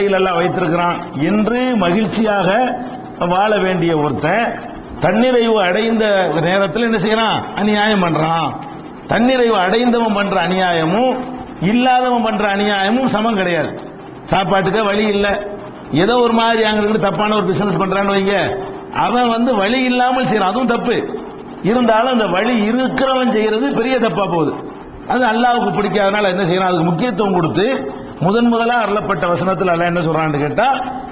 நிலையில் எல்லாம் வைத்திருக்கிறான். என்று மகிழ்ச்சியாக வாழ வேண்டிய ஒருத்தன் தன்னிறைவு அடைந்த நேரத்தில் என்ன செய்யறான்? அநியாயம் பண்றான். தன்னிறைவு அடைந்தவன் பண்ற அநியாயமும் இல்லாதவன் பண்ற அநியாயமும் சமம் கிடையாது. சாப்பாட்டுக்கு வழி இல்லை. ஏதோ ஒரு மாதிரி அங்கிருந்து தப்பான ஒரு பிசினஸ் பண்றான்னு வைங்க. அவன் வந்து வழி இல்லாமல் செய்யறான். அதுவும் தப்பு. இருந்தாலும் அந்த வழி இருக்கிறவன் செய்யறது பெரிய தப்பா போகுது. அது அல்லாவுக்கு பிடிக்காதனால என்ன செய்யறான்? அதுக்கு முக்கியத்துவம் கொடுத்து முதன் முதலா அருளப்பட்ட வசனத்தில் அல்ல என்ன சொல்றான்னு கேட்டா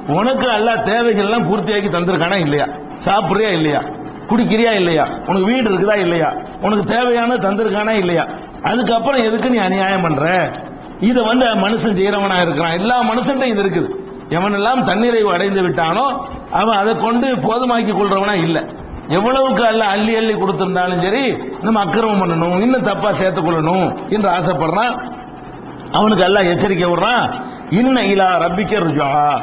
உனக்கு அல்லாஹ் தேவைகள் எல்லாம் பூர்த்தியாக்கி தந்திருக்கானா இல்லையா? சாப்பிட்றியா இல்லையா? குடிக்கிறியா இல்லையா? உனக்கு வீடு இருக்குதா இல்லையா? உனக்கு தேவையான தந்திருக்கானா இல்லையா? அதுக்கப்புறம் எதுக்கு நீ அநியாயம் பண்ற? இதை வந்து மனுஷன் செய்யறவனா இருக்கிறான். எல்லா மனுஷன்ட்டும் இது இருக்குது. எவனெல்லாம் தன்னிறைவு அடைந்து விட்டானோ அவன் அதை கொண்டு போதுமாக்கி கொள்றவனா இல்லை. எவ்வளவுக்கு அல்ல அள்ளி அள்ளி கொடுத்திருந்தாலும் சரி நம்ம அக்கிரமம் பண்ணணும் இன்னும் தப்பா சேர்த்துக் கொள்ளணும் என்று ஆசைப்படுறான். அவனுக்கு எல்லாம் எச்சரிக்கை விடுறான் இன்ன இலா ரப்பிக்க ருஜா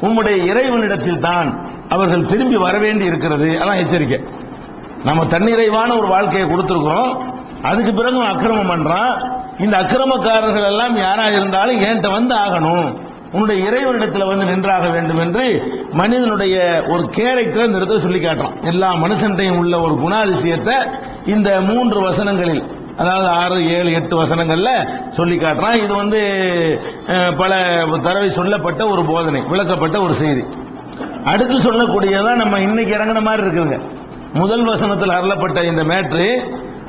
உம்முடைய இறைவனிடத்தில் தான் அவர்கள் திரும்பி வர வேண்டி இருக்கிறது. அதான் எச்சரிக்கை. நம்ம தன்னிறைவான ஒரு வாழ்க்கையை கொடுத்துருக்குறோம். அதுக்கு பிறகு அக்கிரமம் பண்றான் இந்த அக்கிரமக்காரர்கள் எல்லாம் யாராக இருந்தாலும் என்கிட்ட வந்து ஆகணும். உன்னுடைய இறைவனிடத்தில் வந்து நின்றாக வேண்டும் என்று மனிதனுடைய ஒரு கேரக்டரை இந்த இடத்துல சொல்லி காட்டுறான். எல்லா மனுஷன்டையும் உள்ள ஒரு குணாதிசயத்தை இந்த மூன்று வசனங்களில் அதாவது ஆறு ஏழு எட்டு வசனங்கள்ல சொல்லி காட்டுறான். இது வந்து பல தடவை சொல்லப்பட்ட ஒரு போதனை விளக்கப்பட்ட ஒரு செய்தி. அடுத்து சொல்லக்கூடியதான் நம்ம இன்னைக்கு இறங்குன மாதிரி இருக்குதுங்க. முதல் வசனத்தில் அருளப்பட்ட இந்த மேட்ரு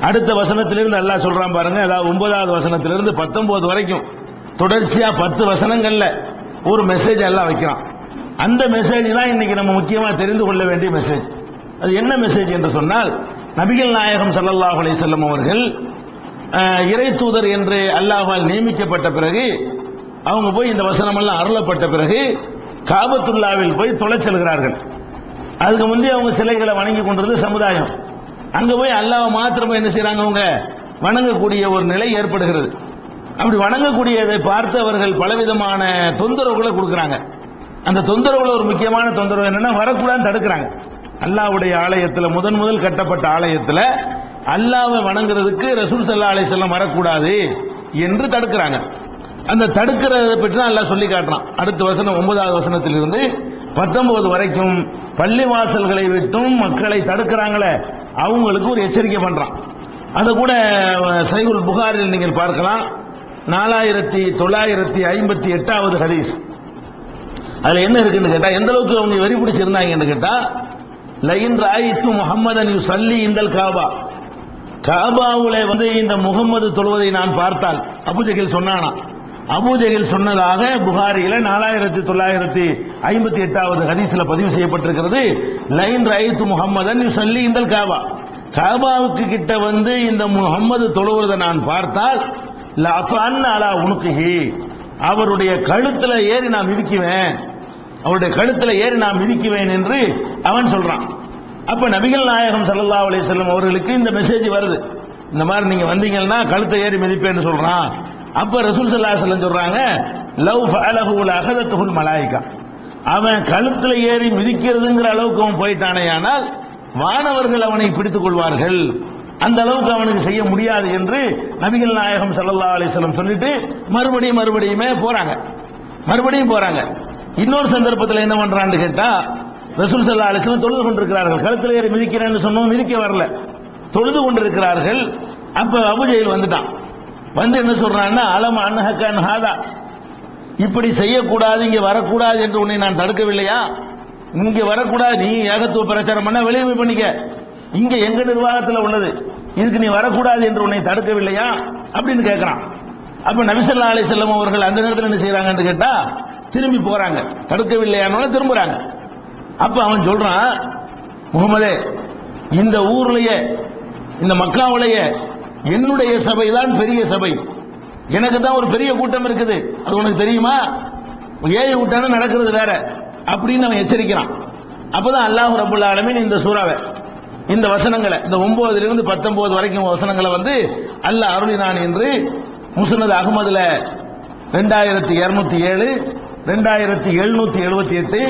அடுத்த வசனத்திலிருந்து அல்லாஹ் சொல்றான் பாருங்க. அதாவது ஒன்பதாவது வசனத்திலிருந்து பத்தொன்பது வரைக்கும். தொடர்ச்சியா பத்து வசனங்கள்ல ஒரு மெசேஜ் எல்லாம் வைக்கிறான். அந்த மெசேஜ் தான் இன்னைக்கு நம்ம முக்கியமா தெரிந்து கொள்ள வேண்டிய மெசேஜ் அது என்ன மெசேஜ் என்று சொன்னால் நபிகள் நாயகம் ஸல்லல்லாஹு அலைஹி அவர்கள் இறை தூதர் என்று அல்லாஹ்வால் நியமிக்கப்பட்ட பிறகு அவங்க போய் இந்த வசனமெல்லாம் அருளப்பட்ட பிறகு காபத்துல்லாவில் போய் தொலை செல்கிறார்கள். அதுக்கு முந்தைய அவங்க சிலைகளை வணங்கி கொண்டிருந்த சமுதாயம். அங்க போய் அல்லாஹ் மாத்திரமா என்ன செய்யறாங்க அவங்க? வணங்கக்கூடிய ஒரு நிலை ஏற்படுகிறது. அப்படி வணங்கக்கூடியதை பார்த்து அவர்கள் பலவிதமான தொந்தரவுகளை கொடுக்குறாங்க. அந்த தொந்தரவுல ஒரு முக்கியமான தொந்தரவு என்னன்னா வரக்கூடாதுன்னு தடுக்கிறாங்க. அல்லாஹ்வுடைய ஆலயத்துல முதன் முதல் கட்டப்பட்ட ஆலயத்துல அல்லாவை வணங்குறதுக்கு ரசூல் சல்லா அலைஹி செல்லம் வரக்கூடாது என்று தடுக்கிறாங்க. அந்த தடுக்கிறத பற்றி தான் எல்லாம் சொல்லி காட்டுறான். அடுத்த வசனம் ஒன்பதாவது வசனத்திலிருந்து பத்தொன்பது வரைக்கும் பள்ளி வாசல்களை விட்டும் மக்களை தடுக்கிறாங்களே அவங்களுக்கு ஒரு எச்சரிக்கை பண்ணுறான் அதை கூட சைகுல் புகாரில் நீங்கள் பார்க்கலாம். நாலாயிரத்தி தொள்ளாயிரத்தி ஐம்பத்தி எட்டாவது ஹதீஸ். அதில் என்ன இருக்குன்னு கேட்டால் எந்த அளவுக்கு அவங்க வெறி பிடிச்சிருந்தாங்கன்னு கேட்டால் லைன் ராயித்து முகம்மதன் யூ சல்லி இந்தல் காபா. காபாவுல வந்து இந்த முகம்மது தொழுவதை நான் பார்த்தால் அபுஜகில் சொன்னானா? அபுஜகில் சொன்னதாக புகாரியில நாலாயிரத்தி தொள்ளாயிரத்தி ஐம்பத்தி எட்டாவது ஹதீஸ்ல பதிவு செய்யப்பட்டிருக்கிறது. லைன் ரைத்து முகம்மதன் சொல்லி இந்த காபா. காபாவுக்கு கிட்ட வந்து இந்த முகம்மது தொழுவதை நான் பார்த்தால் அலா உனுக்குஹி. அவருடைய கழுத்துல ஏறி நான் மிதிக்குவேன். அவருடைய கழுத்துல ஏறி நான் மிதிக்குவேன் என்று அவன் சொல்றான். அப்ப நபிகள் நாயகம் சல்லா அலி செல்லம் அவர்களுக்கு இந்த மெசேஜ் வருது. இந்த மாதிரி நீங்க வந்தீங்கன்னா கழுத்தை ஏறி மிதிப்பேன்னு சொல்றான். அப்ப ரசூல் சல்லா செல்லம் சொல்றாங்க லவ் ஃபஅலஹு லஅகதத்துல் மலாய்க்கா அவன் கழுத்துல ஏறி மிதிக்கிறதுங்கிற அளவுக்கு அவன் போயிட்டானே ஆனால் வானவர்கள் அவனை பிடித்துக் கொள்வார்கள். அந்த அளவுக்கு அவனுக்கு செய்ய முடியாது என்று நபிகள் நாயகம் சல்லா அலைஹி வஸல்லம் சொல்லிட்டு மறுபடியும் மறுபடியுமே போறாங்க. மறுபடியும் போறாங்க. இன்னொரு சந்தர்ப்பத்தில் என்ன பண்றான்னு கேட்டா ரசூல் சல்லா அலிஸ்லம் தொழுது கொண்டிருக்கிறார்கள். கழுத்தில் ஏறி மிதிக்கிறேன்னு சொன்னோம் மிதிக்க வரல. தொழுது கொண்டிருக்கிறார்கள். அப்ப அபுஜெயில் வந்துட்டான். வந்து என்ன சொல்றான்னா அலம் அன்னஹக்கன் ஹாதா. இப்படி செய்யக்கூடாது இங்கே வரக்கூடாது என்று உன்னை நான் தடுக்கவில்லையா? இங்கே வரக்கூடாது நீ ஏகத்துவ பிரச்சாரம் பண்ண வெளியே பண்ணிக்க. இங்க எங்க நிர்வாகத்தில் உள்ளது? இதுக்கு நீ வரக்கூடாது என்று உன்னை தடுக்கவில்லையா? அப்படின்னு கேட்கிறான் அப்ப நபிசல்லா அலி செல்லம் அவர்கள் அந்த நேரத்தில் என்ன செய்யறாங்கன்னு கேட்டா திரும்பி போறாங்க. தடுக்கவில்லையானோட திரும்புறாங்க. அப்ப அவன் சொல்றான் முகமதே இந்த ஊர்லயே இந்த மக்காவுலயே என்னுடைய சபை தான் பெரிய சபை. எனக்கு தான் ஒரு பெரிய கூட்டம் இருக்குது. அது உனக்கு தெரியுமா? ஏழு கூட்டம் நடக்கிறது வேற. அப்படின்னு அவன் எச்சரிக்கிறான். அப்பதான் அல்லாஹ் ரபுல்ல ஆலமின் இந்த சூறாவை இந்த வசனங்களை இந்த ஒன்பதுல இருந்து பத்தொன்பது வரைக்கும் வசனங்களை வந்து அல்லாஹ் அருளினான் என்று முசனது அகமதுல ரெண்டாயிரத்தி இருநூத்தி ஏழு ரெண்டாயிரத்தி எழுநூத்தி எழுபத்தி எட்டு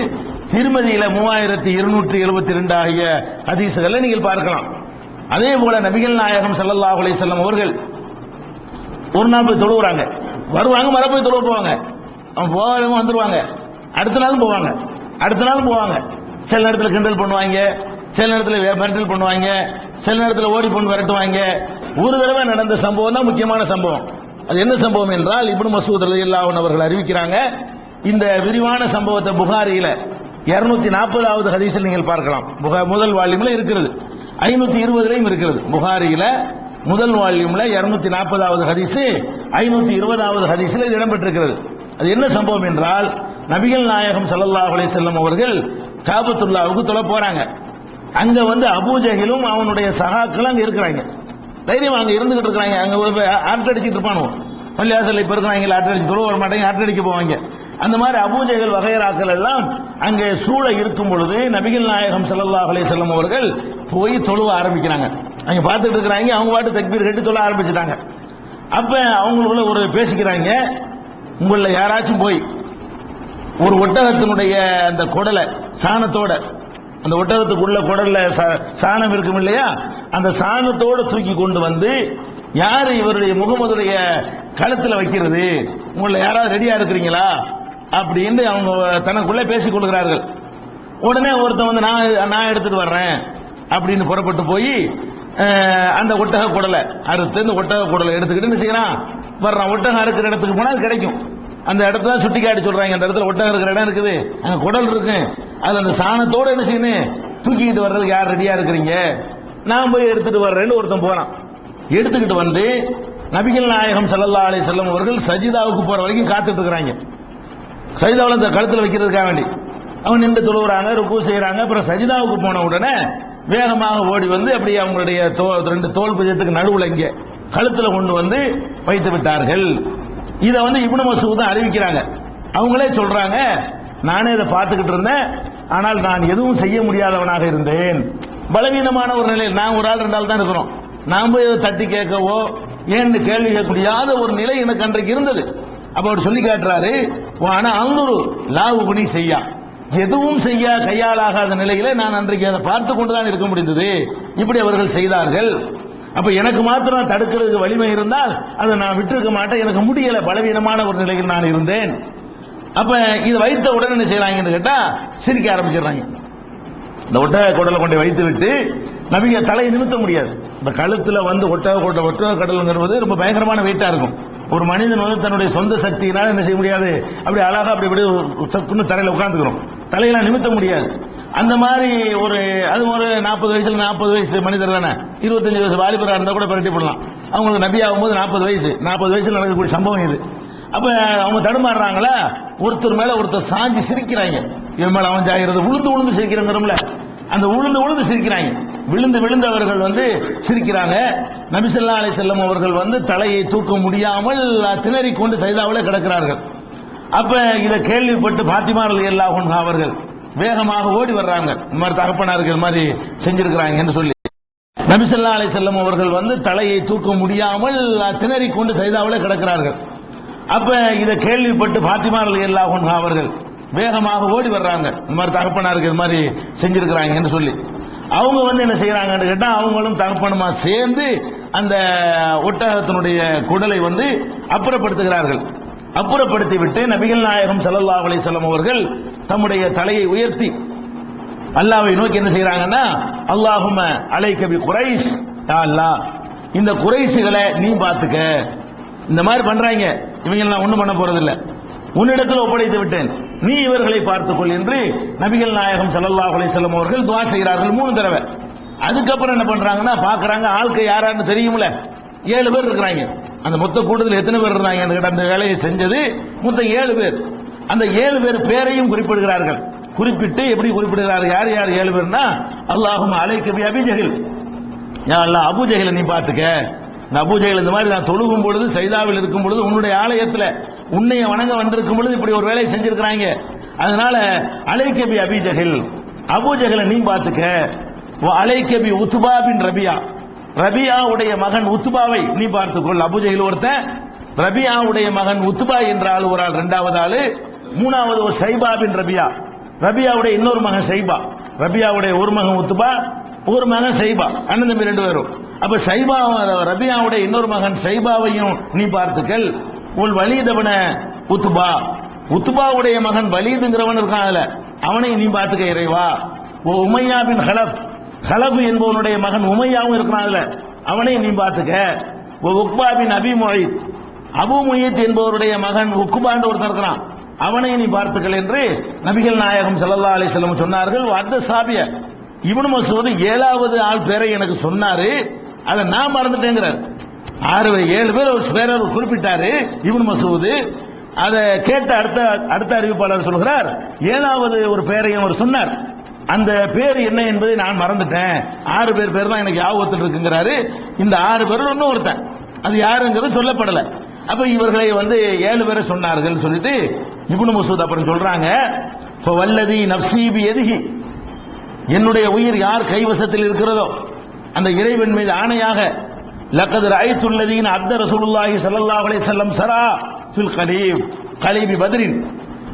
திருமதியில மூவாயிரத்தி இருநூற்றி எழுபத்தி ரெண்டு ஆகிய ஹதீசுகளை நீங்கள் பார்க்கலாம். அதே போல நபிகள் நாயகம் சல்லல்லா அலி செல்லம் அவர்கள் ஒரு நாள் போய் தொழுவுறாங்க. வருவாங்க மர போய் தொழுவ போவாங்க. அவன் போகாதவங்க வந்துருவாங்க. அடுத்த நாளும் போவாங்க. அடுத்த நாளும் போவாங்க. சில நேரத்தில் கிண்டல் பண்ணுவாங்க. சில நேரத்தில் வே- மிரட்டல் பண்ணுவாங்க. சில நேரத்தில் ஓடி பொண்ணு விரட்டுவாங்க ஒரு தடவை நடந்த சம்பவம் தான் முக்கியமான சம்பவம். அது என்ன சம்பவம் என்றால் இப்னு மசூத் ரலியல்லாஹு அவர்கள் அறிவிக்கிறாங்க இந்த விரிவான சம்பவத்தை புகாரியில 240வது நாற்பதாவது ஹதீஸில் நீங்கள் பார்க்கலாம். புகா- முதல் வால்யூம்ல இருக்கிறது. ஐநூத்தி இருபதுலையும் இருக்கிறது. புகாரியில முதல் வால்யூம்ல 240வது நாற்பதாவது ஹதீஸ் ஐநூத்தி இருபதாவது ஹதீஸில் இது இடம்பெற்றிருக்கிறது. அது என்ன சம்பவம் என்றால் நபிகள் நாயகம் சல்லாஹ் அலி செல்லம் அவர்கள் காபத்துல்லாவுக்கு தொலை போறாங்க. அங்க வந்து அபூஜகிலும் அவனுடைய சகாக்களும் அங்க இருக்கிறாங்க. தைரியம் அங்க இருந்துகிட்டு இருக்கிறாங்க. அங்க ஆட்டடிச்சிட்டு இருப்பானுவோம் பள்ளியாசல் இப்ப இருக்கிறாங்க ஆட்டடிச்சு தொழுவ வர மாட்டாங்க ஆட்டடிக்க போவாங்க. அந்த மாதிரி அபூஜைகள் வகைராக்கள் எல்லாம் அங்கே சூழ இருக்கும் பொழுது நபிகள் நாயகம் ஸல்லல்லாஹு அலே செல்லம் அவர்கள் போய் தொழுவ ஆரம்பிக்கிறாங்க. அங்கே பார்த்துட்டு இருக்கிறாங்க அவங்க பாட்டு தக்பீர் கட்டி தொழ ஆரம்பிச்சிட்டாங்க. அப்ப அவங்களுக்குள்ள ஒரு பேசிக்கிறாங்க உங்களில் யாராச்சும் போய் ஒரு ஒட்டகத்தினுடைய அந்த குடலை சாணத்தோட அந்த ஒட்டகத்துக்குள்ள குடல்ல சா- சாணம் இருக்கும் இல்லையா? அந்த சாணத்தோட தூக்கி கொண்டு வந்து யாரு இவருடைய முகமதுடைய கழுத்தில் வைக்கிறது? உங்களை யாராவது ரெடியா இருக்கிறீங்களா? அப்படின்னு அவங்க தனக்குள்ளே பேசிக் கொள்கிறார்கள். உடனே ஒருத்தன் வந்து நான் நான் எடுத்துட்டு வர்றேன் அப்படின்னு புறப்பட்டு போய் அந்த ஒட்டக குடலை அறுத்து இந்த ஒட்டக குடலை எடுத்துக்கிட்டு என்ன செய்யறான்? வர்றான். ஒட்டகம் அறுக்கிற இடத்துக்கு போனால் அது கிடைக்கும். அந்த இடத்துல சுட்டி காட்டி சொல்றாங்க. அந்த இடத்துல ஒட்டகம் இருக்கிற இடம் இருக்குது. அங்கே குடல் இருக்கு. அதில் அந்த சாணத்தோடு என்ன செய்யணும்? தூக்கிக்கிட்டு வர்றதுக்கு யார் ரெடியா இருக்கிறீங்க? நான் போய் எடுத்துட்டு வர்றேன்னு ஒருத்தன் போறான். எடுத்துக்கிட்டு வந்து நபிகள் நாயகம் ஸல்லல்லாஹு அலி செல்லம் அவர்கள் சஜிதாவுக்கு போற வரைக்கும் காத்துட்டு இருக்கிறாங்க. சஜிதாவில் அந்த கழுத்தில் வைக்கிறதுக்காக வேண்டி. அவங்க நின்று தொழுகிறாங்க ருக்கு செய்கிறாங்க அப்புறம் சஜிதாவுக்கு போன உடனே வேகமாக ஓடி வந்து அப்படியே அவங்களுடைய தோ- ரெண்டு தோல் புஜத்துக்கு நடுவில் இங்கே கழுத்தில் கொண்டு வந்து வைத்து விட்டார்கள். இதை வந்து இப்னு மசூத் தான் அறிவிக்கிறாங்க. அவங்களே சொல்றாங்க நானே இதை பார்த்துக்கிட்டு இருந்தேன். ஆனால் நான் எதுவும் செய்ய முடியாதவனாக இருந்தேன். பலவீனமான ஒரு நிலையில் நான் ஒரு ஆள் ரெண்டு ஆள் தான் இருக்கிறோம். நான் போய் தட்டி கேட்கவோ ஏன்னு கேள்வி கேட்க முடியாத ஒரு நிலை எனக்கு அன்றைக்கு இருந்தது. அப்ப அவர் சொல்லி காட்டுறாரு ஆனா அங்குரு லாவு பண்ணி செய்யா. எதுவும் செய்ய கையாளாகாத நிலையில நான் அன்றைக்கு அதை பார்த்து கொண்டுதான் இருக்க முடிந்தது. இப்படி அவர்கள் செய்தார்கள். அப்ப எனக்கு மாத்திரம் தடுக்கிறதுக்கு வலிமை இருந்தால் அதை நான் விட்டுருக்க மாட்டேன். எனக்கு முடியல பலவீனமான ஒரு நிலையில் நான் இருந்தேன். அப்ப இது வைத்த உடனே என்ன செய்யறாங்கன்னு கேட்டா சிரிக்க ஆரம்பிச்சிடுறாங்க. இந்த ஒட்டக குடலை கொண்டு வைத்து விட்டு நபிக தலையை நிமித்த முடியாது. இந்த கழுத்துல வந்து ஒட்டக கொட்டை ஒட்டக கடலுங்கிறது ரொம்ப பயங்கரமான வெயிட்டா இருக்கும். ஒரு மனிதன் வந்து தன்னுடைய சொந்த சக்தியினால என்ன செய்ய முடியாது? அப்படி அழகா அப்படி அப்படி சப்புன்னு உட்காந்துக்கிறோம் தலையெல்லாம் நிமித்த முடியாது. அந்த மாதிரி ஒரு அது ஒரு நாற்பது வயசுல நாற்பது வயசு மனிதர் தானே. இருபத்தஞ்சு வயசு வாலிபராக இருந்தால் கூட பரட்டி போடலாம். அவங்களுக்கு நபி ஆகும்போது நாற்பது வயசு. நாற்பது வயசுல நடக்கக்கூடிய சம்பவம் இது. அப்போ அவங்க தடுமாறுறாங்களா? ஒருத்தர் மேலே ஒருத்தர் சாஞ்சி சிரிக்கிறாங்க. இவன் மேலே அவன் ஜாகிறது உளுந்து உளுந்து சிரிக்கிறங்கிறோம்ல. அந்த உளுந்து உளுந்து சிரிக்கிறாங்க. விழுந்து விழுந்து அவர்கள் வந்து சிரிக்கிறாங்க. நபிசல்லா அலை செல்லம் அவர்கள் வந்து தலையை தூக்க முடியாமல் திணறிக் கொண்டு சைதாவிலே கிடக்கிறார்கள். அப்ப இதை கேள்விப்பட்டு பாத்திமாரல் எல்லா அவர்கள் வேகமாக ஓடி வர்றாங்க. இந்த மாதிரி தகப்பனார்கள் இந்த மாதிரி செஞ்சிருக்கிறாங்கன்னு சொல்லி. நபிசல்லா அலை செல்லம் அவர்கள் வந்து தலையை தூக்க முடியாமல் திணறிக் கொண்டு சைதாவிலே கிடக்கிறார்கள். அப்ப இதை கேள்விப்பட்டு பாத்திமாரல் எல்லா அவர்கள் வேகமாக ஓடி வர்றாங்க. இந்த மாதிரி தகப்பனாருக்கு இது மாதிரி செஞ்சிருக்கிறாங்கன்னு சொல்லி. அவங்க வந்து என்ன செய்யறாங்கன்னு கேட்டால் அவங்களும் தகப்பனுமா சேர்ந்து அந்த ஒட்டகத்தினுடைய குடலை வந்து அப்புறப்படுத்துகிறார்கள். அப்புறப்படுத்தி விட்டு நபிகள் நாயகம் சல்லல்லா அலிசல்லம் அவர்கள் தம்முடைய தலையை உயர்த்தி அல்லாவை நோக்கி என்ன செய்யறாங்கன்னா அல்லாஹும அலை பி குரைஷ். யா அல்லாஹ் இந்த குறைசுகளை நீ பார்த்துக்க. இந்த மாதிரி பண்றாங்க. இவங்க நான் ஒன்றும் பண்ண போறதில்லை. உன்னிடத்தில் ஒப்படைத்து விட்டேன். நீ இவர்களை பார்த்துக்கொள் என்று நபிகள் நாயகம் ஸல்லல்லாஹு அலைஹி அவர்கள் துவா செய்கிறார்கள் மூணு தடவை. அதுக்கப்புறம் என்ன பண்றாங்கன்னா பாக்குறாங்க ஆட்கள் யாரான்னு தெரியும்ல. ஏழு பேர் இருக்கிறாங்க. அந்த மொத்த கூட்டத்தில் எத்தனை பேர் இருந்தாங்க கேட்ட அந்த வேலையை செஞ்சது மொத்தம் ஏழு பேர். அந்த ஏழு பேர் பேரையும் குறிப்பிடுகிறார்கள். குறிப்பிட்டு எப்படி குறிப்பிடுகிறார்கள் யார் யார் ஏழு பேர்னா? அல்லாஹும் அலைக்கபி அபிஜகில் யா அல்லா அபூஜைகளை நீ பார்த்துக்க. இந்த அபூஜைகள் இந்த மாதிரி நான் தொழுகும் பொழுது சைதாவில் இருக்கும் பொழுது உன்னுடைய ஆலயத்தில் உன்னைய வணங்க வந்திருக்கும் பொழுது இப்படி ஒரு வேலையை செஞ்சிருக்கிறாங்க. அதனால அலைகபி அபிஜகில் அபூஜைகளை நீ பார்த்துக்க. அலைகபி உத்துபா பின் ரபியா. ரபியாவுடைய மகன் உத்துபாவை நீ பார்த்துக்கொள். அபுஜகில் ஒருத்தன். ரபியாவுடைய மகன் உத்துபா என்ற ஆள் ஒரு ஆள் இரண்டாவது ஆளு. மூணாவது ஒரு சைபா பின் ரபியா. ரபியாவுடைய இன்னொரு மகன் சைபா. ரபியாவுடைய ஒரு மகன் உத்துபா ஒரு மகன் சைபா. அண்ணன் தம்பி ரெண்டு பேரும். அப்ப சைபா ரபியாவுடைய இன்னொரு மகன் சைபாவையும் நீ பார்த்துக்கல் உள் வலிதவன உத்துபா. உத்துபாவுடைய மகன் வலீதுங்கிறவன் இருக்கான் அவனை நீ பார்த்துக்க இறைவா. ஓ உமையாவின் ஹலப். ஹலப் என்பவனுடைய மகன் உமையாவும் இருக்கிறான் அவனை நீ பார்த்துக்க. ஓ உக்பாவின் அபு முயத். என்பவருடைய மகன் உக்குபாண்டு ஒருத்தன் இருக்கிறான். அவனை நீ பார்த்துக்கள் என்று நபிகள் நாயகம் சல்லா அலி செல்லம் சொன்னார்கள். வர்த சாபிய. இவனு மசூத் ஏழாவது ஆள் பேரை எனக்கு சொன்னாரு. அதை நான் மறந்துட்டேங்கிறார். ஆறு பேர், ஏழு பேர் ஒரு பேரை குறிப்பிட்டாரு. இவன் மசூது. அதை கேட்ட அடுத்த அடுத்த அறிவிப்பாளர் சொல்கிறார் ஏழாவது ஒரு பேரையும் அவர் சொன்னார். அந்த பேர் என்ன என்பதை நான் மறந்துட்டேன். ஆறு பேர் பேர் தான் எனக்கு ஞாபகத்தில் இருக்குங்கிறாரு. இந்த ஆறு பேர் இன்னும் ஒருத்தன். அது யாருங்கிறது சொல்லப்படலை. அப்ப இவர்களை வந்து ஏழு பேரை சொன்னார்கள் சொல்லிட்டு இபுனு மசூத் அப்புறம் சொல்றாங்க இப்போ வல்லதி நப்சீபி எதுகி என்னுடைய உயிர் யார் கைவசத்தில் இருக்கிறதோ அந்த இறைவன் மீது ஆணையாக லக்கது ராய்த்துள்ளதீன் அப்த ரசூலுல்லாஹி ஸல்லல்லாஹு அலைஹி வஸல்லம் சரா ஃபில் கலீம் கலீபி பத்ரின்.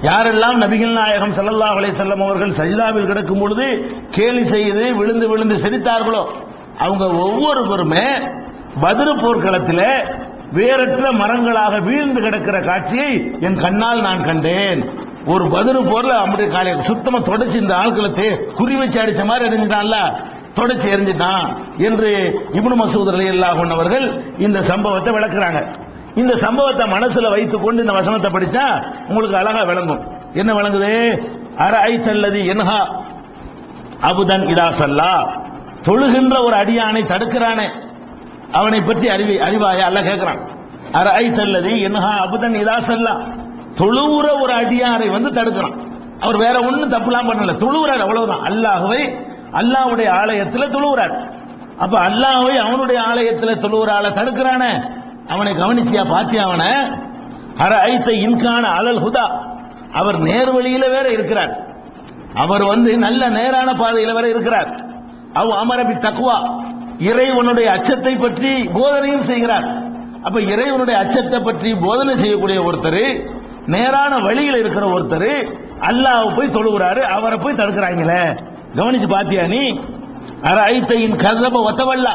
யாரெல்லாம் நபிகள் நாயகம் ஸல்லல்லாஹு அலைஹி வஸல்லம் அவர்கள் சஜிதாவில் கிடக்கும் பொழுது கேலி செய்து விழுந்து விழுந்து சிரித்தார்களோ? அவங்க ஒவ்வொருவருமே பத்ரு போர்க்களத்தில் வேறற்ற மரங்களாக வீழ்ந்து கிடக்கிற காட்சியை என் கண்ணால் நான் கண்டேன். ஒரு பதிரு போர்ல அப்படி காலையை சுத்தமா தொடச்சு இந்த ஆட்களை குறி வச்சு அடிச்ச மாதிரி எரிஞ்சிட்டான்ல தொடச்சு எரிஞ்சிட்டான் என்று இப்னு மசூத் அலி அல்லாஹன் அவர்கள் இந்த சம்பவத்தை விளக்குறாங்க. இந்த சம்பவத்தை மனசுல வைத்துக் கொண்டு இந்த வசனத்தை படிச்சா உங்களுக்கு அழகா விளங்கும். என்ன விளங்குது? அர ஐத்தல்லது என்ஹா அபுதன் இதா சல்லா. தொழுகின்ற ஒரு அடியானை தடுக்கிறானே. அவனை பற்றி அறிவி அறிவாய? அல்ல கேட்கிறான் அர ஐத்தல்லது என்ஹா அபுதன் இதா சல்லா. தொழுவுற ஒரு அடியாரை வந்து தடுக்கிறான். அவர் வேற ஒன்றும் தப்புலாம் பண்ணல. தொழுவுறார் அவ்வளவுதான். அல்லாஹுவை அல்லாவுடைய ஆலயத்தில் தொழுகிறார் அப்ப அல்லாவை அவனுடைய ஆலயத்தில் தொழுகிறாள தடுக்கிறான. தடுக்கிறானே அவனை கவனிச்சியா பாத்தியா அவனை? அர ஐத்த இன்கான அலல் ஹுதா. அவர் நேர்வழியில வேற இருக்கிறார். அவர் வந்து நல்ல நேரான பாதையில வேற இருக்கிறார். அவ் அமரபி தக்குவா இறைவனுடைய அச்சத்தை பற்றி போதனையும் செய்கிறார். அப்ப இறைவனுடைய அச்சத்தை பற்றி போதனை செய்யக்கூடிய ஒருத்தர் நேரான வழியில் இருக்கிற ஒருத்தர் அல்லாஹ் போய் தொழுகிறாரு அவரை போய் தடுக்கிறாங்களே. கவனிச்சு பாத்தியா நீ? அரைத்தையின் கதப ஒத்தவல்லா.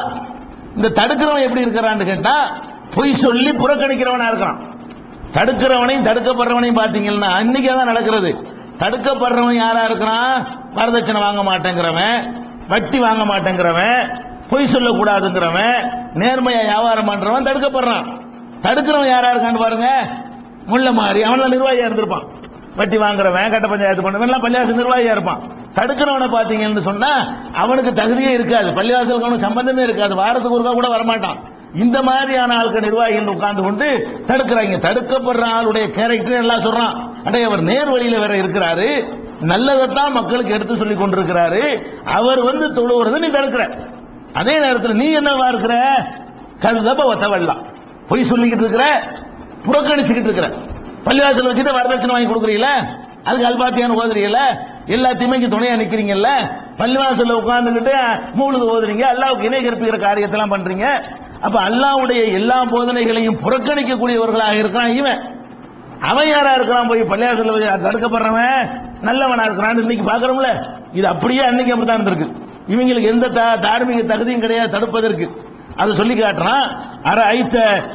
இந்த தடுக்கிறவன் எப்படி இருக்கிறான்னு கேட்டா பொய் சொல்லி புறக்கணிக்கிறவனா இருக்கிறான் தடுக்கிறவனையும் தடுக்கப்படுறவனையும் பாத்தீங்கன்னா அன்னைக்கு தான் நடக்கிறது. தடுக்கப்படுறவன் யாரா இருக்கிறான்? வரதட்சணை வாங்க மாட்டேங்கிறவன் வட்டி வாங்க மாட்டேங்கிறவன் பொய் சொல்லக்கூடாதுங்கிறவன் நேர்மையா வியாபாரம் பண்றவன் தடுக்கப்படுறான். தடுக்கிறவன் யாரா இருக்கான்னு பாருங்க முள்ள மாறி அவன் நிர்வாகியா இருந்திருப்பான். வட்டி வாங்குறவன் கட்ட பஞ்சாயத்து பண்ணவன் எல்லாம் பள்ளிவாசல் நிர்வாகியா இருப்பான். தடுக்கிறவனை பாத்தீங்கன்னு சொன்னா அவனுக்கு தகுதியே இருக்காது. பள்ளிவாசலுக்கு அவனுக்கு சம்பந்தமே இருக்காது. வாரத்துக்கு ஒருக்கா கூட வரமாட்டான். இந்த மாதிரியான ஆளுக்கு நிர்வாகிகள் உட்கார்ந்து கொண்டு தடுக்கிறாங்க. தடுக்கப்படுற ஆளுடைய கேரக்டர் எல்லாம் சொல்றான். அடைய அவர் நேர் வழியில வேற இருக்கிறாரு. நல்லதைத்தான் மக்களுக்கு எடுத்து சொல்லி கொண்டிருக்கிறாரு. அவர் வந்து தொழுவுறது நீ தடுக்கிற. அதே நேரத்தில் நீ என்னவா இருக்கிற? கருதப்ப ஒத்தவல்லாம் பொய் சொல்லிக்கிட்டு இருக்கிற? புறக்கணிச்சுக்கிட்டு இருக்கிற. பள்ளிவாசல் வச்சுட்டு வரதட்சணை வாங்கி கொடுக்குறீங்களா? அதுக்கு அல்பாத்தியான்னு ஓதுறீங்கல்ல எல்லாத்தையுமே இங்க துணையா நிக்கிறீங்கல்ல? பள்ளிவாசல்ல உட்கார்ந்துக்கிட்டு மூழுது ஓதுறீங்க அல்லாவுக்கு இணை கற்பிக்கிற காரியத்தெல்லாம் பண்றீங்க. அப்ப அல்லாவுடைய எல்லா போதனைகளையும் புறக்கணிக்கக்கூடியவர்களாக இருக்கிறான் இவன். அவன் யாரா இருக்கிறான் போய் பள்ளியாசல போய் தடுக்கப்படுறவன்? நல்லவனா இருக்கிறான் இன்னைக்கு பாக்குறோம்ல. இது அப்படியே அன்னைக்கு அப்படித்தான் இருந்திருக்கு. இவங்களுக்கு எந்த தார்மீக தகுதியும் கிடையாது தடுப்பதற்கு. அதை சொல்லி காட்டுறான் அர ஐத்த